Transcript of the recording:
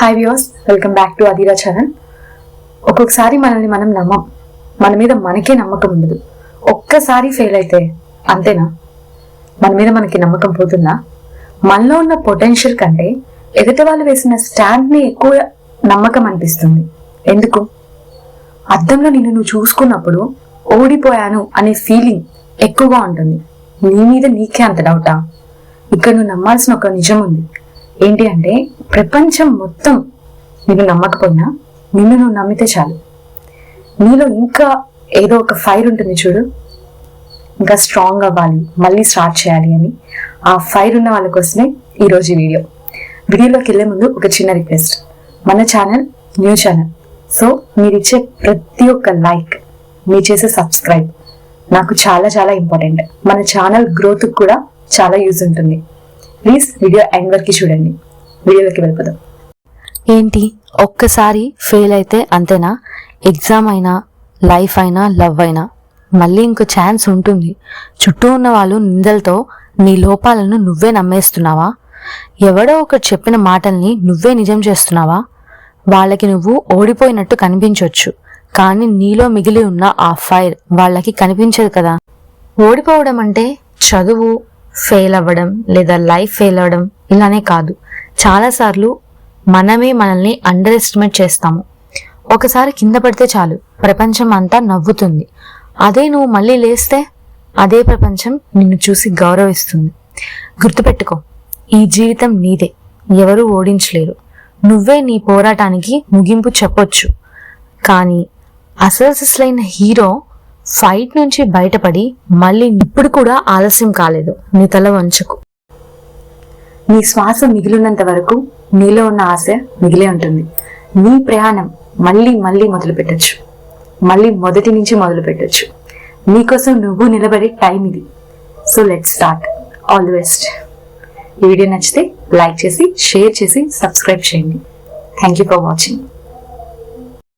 Hi views welcome back to Adira Charan ఒక్కొక్కసారి మనల్ని మనం నమ్మం. మన మీద మనకే నమ్మకం ఉండదు. ఒక్కసారి ఫెయిల్ అయితే అంతేనా? మన మీద మనకి నమ్మకం పోతుందా? మనలో ఉన్న పొటెన్షియల్ కంటే ఎదుటి వాళ్ళు వేసిన స్టాండ్ని ఎక్కువ నమ్మకం అనిపిస్తుంది. ఎందుకు? అద్దంలో నిన్ను నువ్వు చూసుకున్నప్పుడు ఓడిపోయాను అనే ఫీలింగ్ ఎక్కువగా ఉంటుంది. నీ మీద నీకే అంత డౌటా ఇక్కడ నువ్వు నమ్మాల్సిన ఒక నిజం ఉంది. ఏంటి అంటే ప్రపంచం మొత్తం నిన్ను నమ్మకపోయినా నిన్ను నువ్వు నమ్మితే చాలు. నీలో ఇంకా ఏదో ఒక ఫైర్ ఉంటుంది చూడు. ఇంకా స్ట్రాంగ్ అవ్వాలి మళ్ళీ స్టార్ట్ చేయాలి అని. ఆ ఫైర్ ఉన్న వాళ్ళ కోసమే ఈరోజు ఈ వీడియో వీడియోలోకి వెళ్ళే ముందు ఒక చిన్న రిక్వెస్ట్ మన ఛానల్ న్యూ ఛానల్ సో మీరు ఇచ్చే ప్రతి ఒక్క లైక్ మీరు చేసే సబ్స్క్రైబ్ నాకు చాలా చాలా ఇంపార్టెంట్ మన ఛానల్ గ్రోత్కి కూడా చాలా యూజ్ ఉంటుంది. ప్లీజ్ వీడియో ఎండ్ వరకు చూడండి. వీడియోలోకి వెళ్ళిపోదాం. ఏంటి? ఒక్కసారి ఫెయిల్ అయితే అంతేనా? ఎగ్జామ్ అయినా లైఫ్ అయినా లవ్ అయినా మళ్ళీ ఇంకో ఛాన్స్ ఉంటుంది. చుట్టూ ఉన్న వాళ్ళు నిందలతో నీ లోపాలను నువ్వే నమ్మేస్తున్నావా? ఎవడో ఒకటి చెప్పిన మాటల్ని నువ్వే నిజం చేస్తున్నావా? వాళ్ళకి నువ్వు ఓడిపోయినట్టు కనిపించవచ్చు కానీ నీలో మిగిలి ఉన్న ఆ ఫైర్ వాళ్ళకి కనిపించదు కదా. ఓడిపోవడం అంటే చదువు ఫెయిల్ అవ్వడం లేదా లైఫ్ ఫెయిల్ అవ్వడం ఇలానే కాదు. చాలాసార్లు మనమే మనల్ని అండర్ ఎస్టిమేట్ చేస్తాము. ఒకసారి కింద పడితే చాలు ప్రపంచం అంతా నవ్వుతుంది. అదే నువ్వు మళ్ళీ లేస్తే అదే ప్రపంచం నిన్ను చూసి గౌరవిస్తుంది. గుర్తుపెట్టుకో ఈ జీవితం నీదే ఎవరూ ఓడించలేరు. నువ్వే నీ పోరాటానికి ముగింపు చెప్పొచ్చు. కానీ అసలు హీరో ఫైట్ నుంచి బయటపడి మళ్ళీ ఇప్పుడు కూడా ఆలస్యం కాలేదు నీ తల వంచకు. నీ శ్వాస మిగిలినంత వరకు నీలో ఉన్న ఆశ మిగిలే ఉంటుంది. నీ ప్రయాణం మళ్ళీ మళ్ళీ మొదలు పెట్టచ్చు మళ్ళీ మొదటి నుంచి మొదలు పెట్టచ్చు నీకోసం నువ్వు నిలబడే టైం ఇది. So let start all the best ఈ వీడియో నచ్చితే లైక్ చేసి షేర్ చేసి సబ్స్క్రైబ్ చేయండి. Thank you for watching